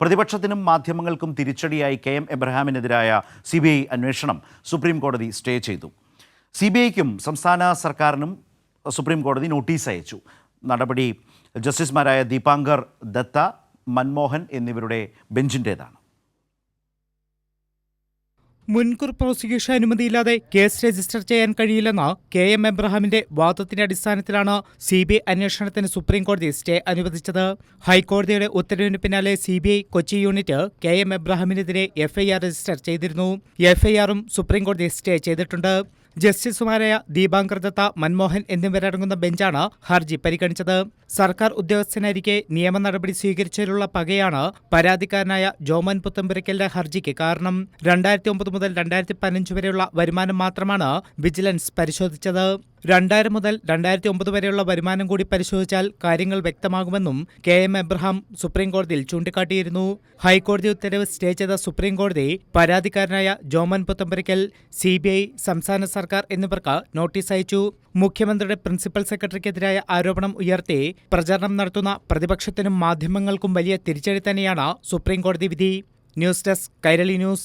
പ്രതിപക്ഷത്തിനും മാധ്യമങ്ങൾക്കും തിരിച്ചടിയായി K M എബ്രഹാമിനെതിരായ സി ബി ഐ അന്വേഷണം സുപ്രീം കോടതി സ്റ്റേ ചെയ്തു. സി ബി ഐക്കും സംസ്ഥാന സർക്കാരിനും സുപ്രീം കോടതി നോട്ടീസ് അയച്ചു. നടപടി ജസ്റ്റിസുമാരായ ദീപാങ്കർ ദത്ത മൻമോഹൻ എന്നിവരുടെ ബെഞ്ചിന്റേതാണ്. മുൻകൂർ പ്രോസിക്യൂഷൻ അനുമതിയില്ലാതെ കേസ് രജിസ്റ്റർ ചെയ്യാൻ കഴിയില്ലെന്ന കെ എം എബ്രഹാമിന്റെ വാദത്തിന്റെ അടിസ്ഥാനത്തിലാണ് സി ബി ഐ അന്വേഷണത്തിന് സുപ്രീംകോടതി സ്റ്റേ അനുവദിച്ചത്. ഹൈക്കോടതിയുടെ ഉത്തരവിന് പിന്നാലെ C B I Kochi unit K M എബ്രഹാമിനെതിരെ FIR register ചെയ്തിരുന്നു. എഫ്ഐആറും സുപ്രീംകോടതി സ്റ്റേ ചെയ്തിട്ടുണ്ട്. ജസ്റ്റിസുമാരായ ദീപാങ്കർ ദത്ത മൻമോഹൻ എന്നിവരടങ്ങുന്ന ബെഞ്ചാണ് ഹർജി പരിഗണിച്ചത്. സർക്കാർ ഉദ്യോഗസ്ഥനായിരിക്കെ നിയമ നടപടി സ്വീകരിച്ചതിലുള്ള പകയാണ് പരാതിക്കാരനായ ജോമൻ പുത്തമ്പുരയ്ക്കലിന്റെ ഹർജിക്ക് കാരണം. രണ്ടായിരത്തി ഒമ്പത് മുതൽ രണ്ടായിരത്തി പതിനഞ്ച് വരെയുള്ള വരുമാനം മാത്രമാണ് വിജിലൻസ് പരിശോധിച്ചത്. രണ്ടായിരം മുതൽ രണ്ടായിരത്തി ഒമ്പത് വരെയുള്ള വരുമാനം കൂടി പരിശോധിച്ചാൽ കാര്യങ്ങൾ വ്യക്തമാകുമെന്നും കെ എം എബ്രഹാം സുപ്രീംകോടതിയിൽ ചൂണ്ടിക്കാട്ടിയിരുന്നു. ഹൈക്കോടതി ഉത്തരവ് സ്റ്റേ ചെയ്ത സുപ്രീംകോടതി പരാതിക്കാരനായ ജോമൻ പുത്തമ്പരിക്കൽ സി സംസ്ഥാന സർക്കാർ എന്നിവർക്ക് നോട്ടീസ് അയച്ചു. മുഖ്യമന്ത്രിയുടെ പ്രിൻസിപ്പൽ സെക്രട്ടറിക്കെതിരായ ആരോപണം ഉയർത്തി പ്രചാരണം നടത്തുന്ന പ്രതിപക്ഷത്തിനും മാധ്യമങ്ങൾക്കും വലിയ തിരിച്ചടി തന്നെയാണ് സുപ്രീംകോടതി വിധി. News desk Kairali news.